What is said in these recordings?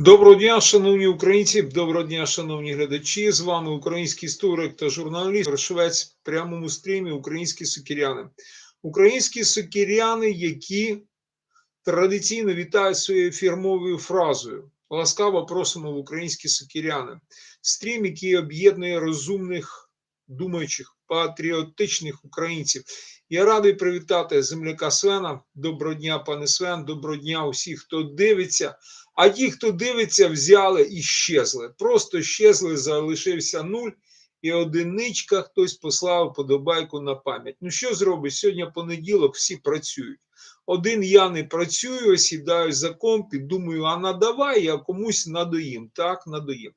Доброго дня, шановні українці, доброго дня, шановні глядачі. З вами український історик та журналіст Швець в прямому стрімі Українські сокіряни. Українські сокіряни, які традиційно вітають своєю фірмовою фразою. Ласкаво просимо в українські сокіряни. Стрім, який об'єднує розумних, думаючих, патріотичних українців. Я радий привітати земляка Свена. Доброго дня, пане Свен, доброго дня усіх, хто дивиться. А ті, хто дивиться, взяли і щезли. Просто щезли, залишився нуль, і одиничка хтось послав подобайку на пам'ять. Ну що зробиш? Сьогодні понеділок всі працюють. Один я не працюю, сідаю за комп і думаю, а надавай, я комусь надоїм. Так, надоїм.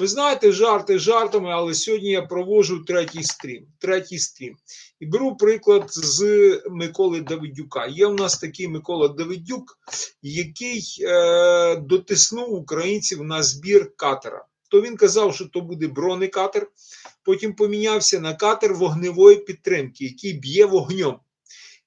Ви знаєте, жарти жартами, але сьогодні я проводжу третій стрім. Третій стрім. І беру приклад з Миколи Давидюка. Є у нас такий Микола Давидюк, який е, дотиснув українців на збір катера. То він казав, що то буде бронекатер, потім помінявся на катер вогневої підтримки, який б'є вогнем.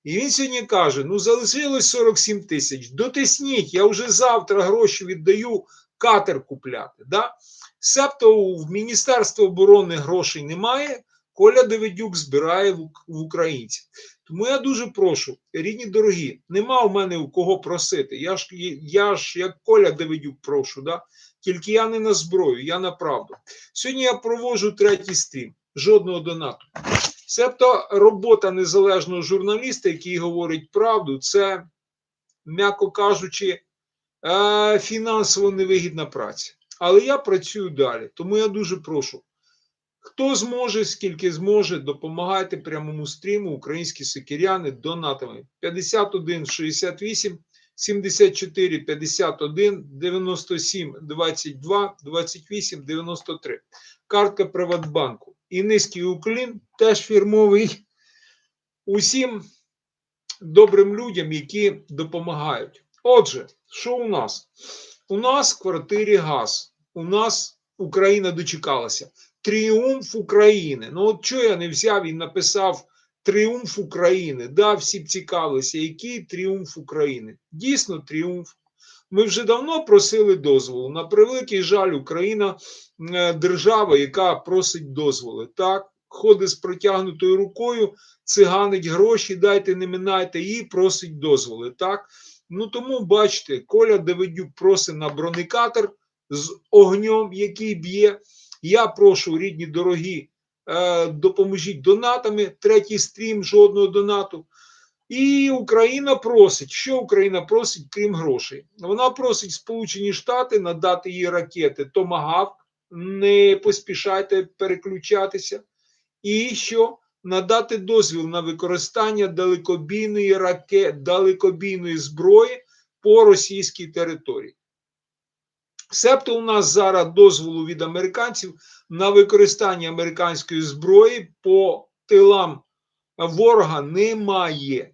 І він сьогодні каже: ну залишилось 47 тисяч. Дотисніть, я вже завтра гроші віддаю катер купляти. Да? Себто в Міністерство оборони грошей немає. Коля Давидюк збирає в, в українців. Тому я дуже прошу, рідні дорогі, нема у мене у кого просити. Я ж я ж як Коля Давидюк прошу, да? тільки я не на зброю, я на правду. Сьогодні я проводжу третій стрім, жодного донату. Себто робота незалежного журналіста, який говорить правду, це, м'яко кажучи, е, фінансово невигідна праця. Але я працюю далі. Тому я дуже прошу. Хто зможе, скільки зможе, допомагайте прямому стріму українські сокіряни донатами 51 68 74 51 97 22 28 93. Картка Приватбанку. І низький уклін теж фірмовий. Усім добрим людям, які допомагають. Отже, що у нас? У нас в квартирі газ. У нас Україна дочекалася. Тріумф України. Ну, от чого я не взяв і написав Тріумф України. Да, всі б цікавилися, який тріумф України. Дійсно, тріумф. Ми вже давно просили дозволу. На превеликий жаль, Україна е, держава, яка просить дозволи. Так, ходить з протягнутою рукою, циганить гроші, дайте, не минайте і просить дозволи. Так, ну тому бачите, Коля Давидюк просить на бронекатор з огнем, який б'є. Я прошу, рідні дорогі, е, допоможіть донатами. Третій стрім, жодного донату. І Україна просить, що Україна просить, крім грошей. Вона просить Сполучені Штати надати їй ракети Томагавк, не поспішайте переключатися. І що надати дозвіл на використання далекобійної ракет, далекобійної зброї по російській території. Себто у нас зараз дозволу від американців на використання американської зброї по тилам ворога немає.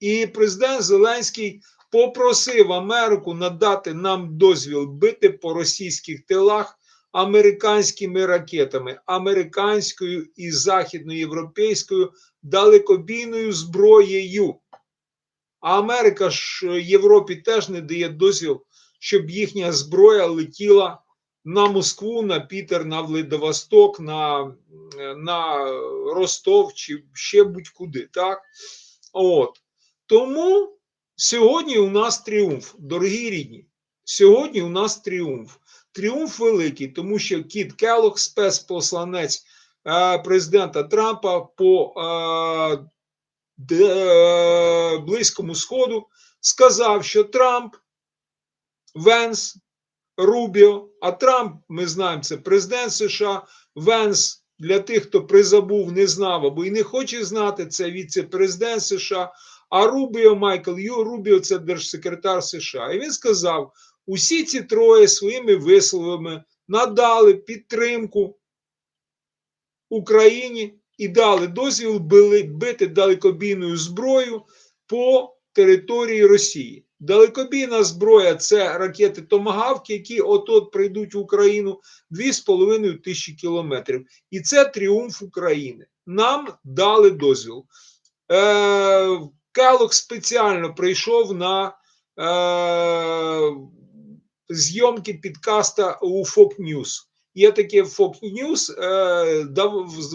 І президент Зеленський попросив Америку надати нам дозвіл бити по російських тилах американськими ракетами, американською і західноєвропейською далекобійною зброєю. А Америка ж Європі теж не дає дозвіл щоб їхня зброя летіла на Москву, на Пітер, на Владивосток, на на Ростов чи ще будь-куди. так? От. Тому сьогодні у нас тріумф, дорогі рідні. Сьогодні у нас тріумф. Тріумф великий, тому що Кіт Келлог, спецпосланець е, президента Трампа по е, де, Близькому Сходу, сказав, що Трамп Венс, Рубіо, а Трамп, ми знаємо, це президент США, Венс для тих, хто призабув, не знав або і не хоче знати, це віце-президент США. А Рубіо Майкл Ю Рубіо це держсекретар США. І він сказав: усі ці троє своїми висловами надали підтримку Україні і дали дозвіл бити далекобійною зброєю по території Росії. Далекобійна зброя це ракети Томагавки, які от-от прийдуть в Україну 2,5 тисячі кілометрів. І це тріумф України. Нам дали дозвіл. Е, Калок спеціально прийшов на е, зйомки підкаста у Fox News. Є таке Fox News, е,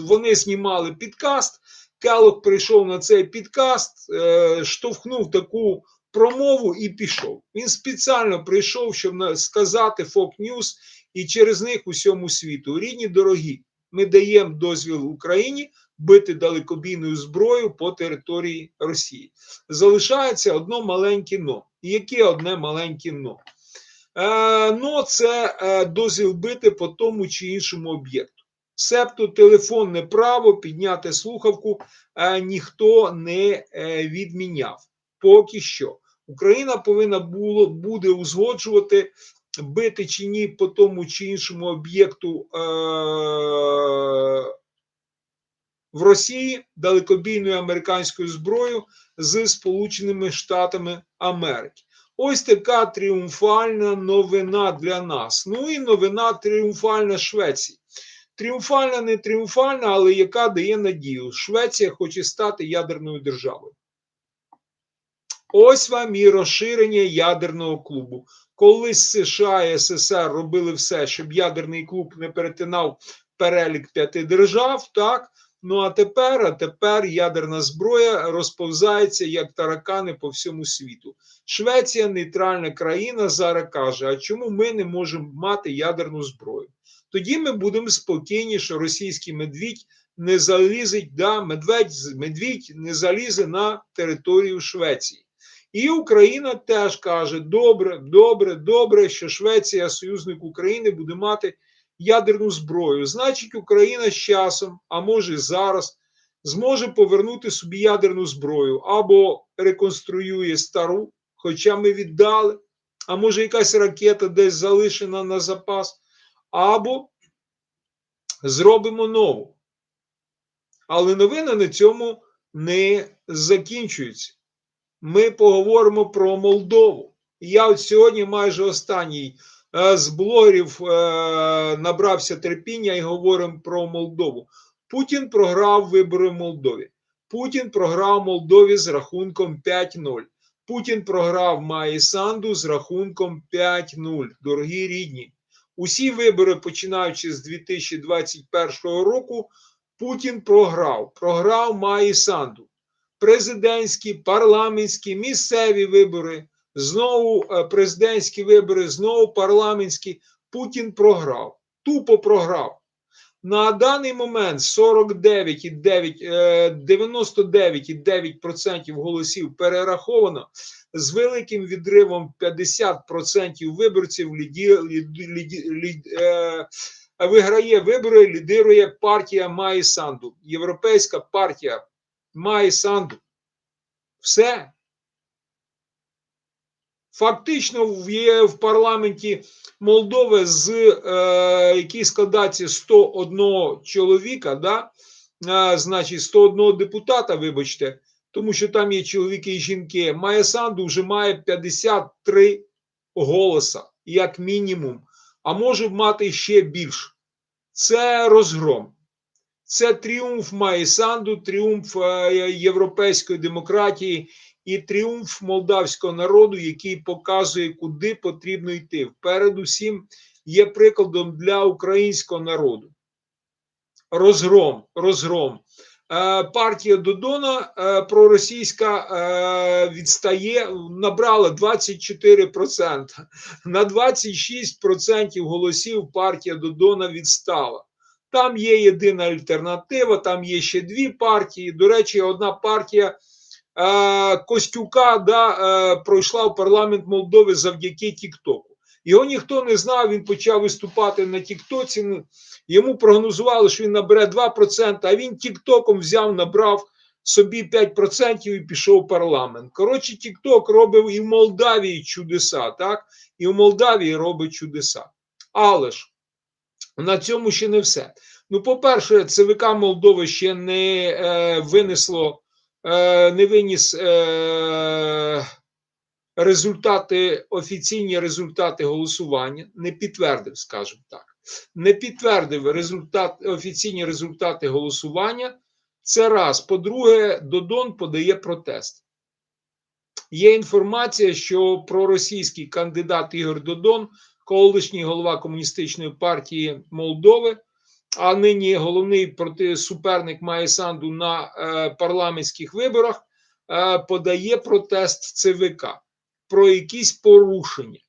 вони знімали підкаст. Келлог прийшов на цей підкаст, е, штовхнув таку промову і пішов. Він спеціально прийшов, щоб сказати Fox News і через них усьому світу. Рідні дорогі, ми даємо дозвіл Україні бити далекобійною зброєю по території Росії. Залишається одно маленьке но. Яке одне маленьке но? Е, но це е, дозвіл бити по тому чи іншому об'єкту. Себто телефонне право підняти слухавку е, ніхто не е, відміняв. Поки що. Україна повинна було, буде узгоджувати, бити чи ні по тому чи іншому об'єкту е, в Росії далекобійною американською зброєю з Сполученими Штатами Америки. Ось така тріумфальна новина для нас. Ну і новина тріумфальна Швеції. Тріумфальна, не тріумфальна, але яка дає надію. Швеція хоче стати ядерною державою. Ось вам і розширення ядерного клубу. Колись США і СССР робили все, щоб ядерний клуб не перетинав перелік п'яти держав, так? Ну а тепер, а тепер ядерна зброя розповзається як таракани по всьому світу. Швеція нейтральна країна зараз каже: а чому ми не можемо мати ядерну зброю? Тоді ми будемо спокійні, що російський медвідь не залізить, да, медведь, медвідь не залізе на територію Швеції. І Україна теж каже: добре, добре, добре, що Швеція, союзник України, буде мати ядерну зброю. Значить, Україна з часом, а може зараз, зможе повернути собі ядерну зброю або реконструює стару, хоча ми віддали, а може якась ракета десь залишена на запас, або зробимо нову. Але новини на цьому не закінчуються. Ми поговоримо про Молдову. Я от сьогодні майже останній з блогерів е, набрався терпіння і говоримо про Молдову. Путін програв вибори в Молдові. Путін програв Молдові з рахунком 5-0. Путін програв Маї Санду з рахунком 5-0. Дорогі рідні. Усі вибори, починаючи з 2021 року, Путін програв. Програв Маї Санду. Президентські, парламентські, місцеві вибори, знову е, президентські вибори, знову парламентські. Путін програв. Тупо програв. На даний момент 49,9, е, 99,9% голосів перераховано з великим відривом 50% виборців ліді, ліді, ліді, ліді, е, виграє вибори, лідирує партія Маї Санду, Європейська партія Маї Санду. Все. Фактично є в парламенті Молдови, з е, якій складається 101 чоловіка, да? е, значить 101 депутата, вибачте, тому що там є чоловіки і жінки. Майя Санду вже має 53 голоса, як мінімум, а може мати ще більше. Це розгром. Це тріумф Майї Санду, тріумф е, європейської демократії і тріумф молдавського народу, який показує, куди потрібно йти. Передусім є прикладом для українського народу. Розгром, розгром. Е, Партія Додона е, проросійська е, відстає, набрала 24%. На 26% голосів партія Додона відстала. Там є єдина альтернатива, там є ще дві партії. До речі, одна партія Костюка да, е, пройшла в парламент Молдови завдяки Тіктоку. Його ніхто не знав, він почав виступати на Тіктоці. Йому прогнозували, що він набере 2%, а він Тіктоком взяв, набрав собі 5% і пішов в парламент. Коротше, Тікток робив і в Молдавії чудеса, так? І в Молдавії робить чудеса. Але ж на цьому ще не все. Ну, по-перше, ЦВК Молдови ще не е, винесло, е, не виніс е, результати, офіційні результати голосування, не підтвердив, скажімо так. Не підтвердив результат, офіційні результати голосування. Це раз. По-друге, Додон подає протест. Є інформація, що проросійський кандидат Ігор Додон, колишній голова комуністичної партії Молдови, а нині головний проти суперник Майя Санду на е, парламентських виборах, е, подає протест в ЦВК про якісь порушення.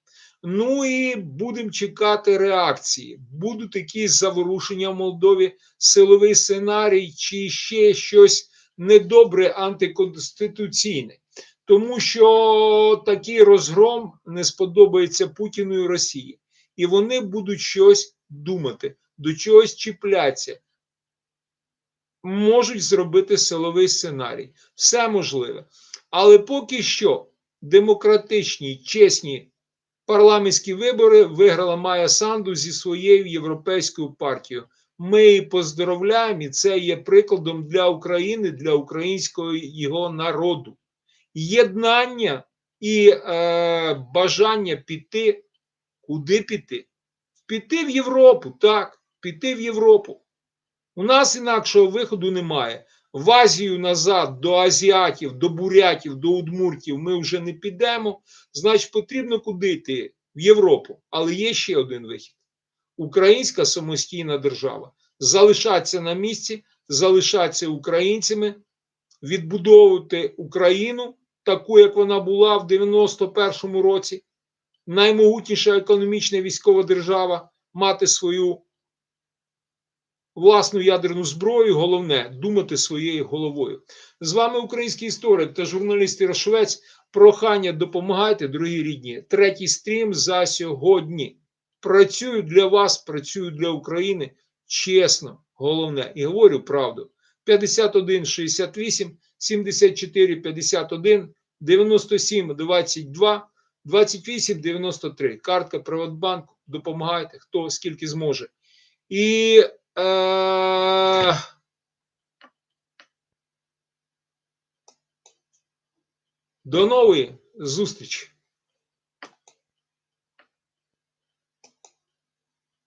Ну і будемо чекати реакції. Будуть якісь заворушення в Молдові, силовий сценарій, чи ще щось недобре антиконституційне. Тому що такий розгром не сподобається Путіну і Росії. І вони будуть щось думати, до чогось чіплятися. Можуть зробити силовий сценарій. Все можливе. Але поки що демократичні, чесні парламентські вибори виграла Майя Санду зі своєю європейською партією. Ми її поздоровляємо, і це є прикладом для України, для українського його народу. Єднання і е, бажання піти, куди піти? Піти в Європу, так, піти в Європу. У нас інакшого виходу немає. В Азію назад, до азіатів, до бурятів, до удмуртів ми вже не підемо. Значить, потрібно куди йти? В Європу. Але є ще один вихід: українська самостійна держава. Залишатися на місці, залишатися українцями, відбудовувати Україну, таку, як вона була в 91-му році. Наймогутніша економічна військова держава, мати свою власну ядерну зброю, головне думати своєю головою. З вами український історик та журналіст Ірошовець. Прохання допомагайте, дорогі рідні. Третій стрім за сьогодні. Працюю для вас, працюю для України. Чесно, головне, і говорю правду. 51 68 74 51 97 22 28 93. Картка Приватбанку. Допомагайте, хто скільки зможе. І е, до нової зустрічі!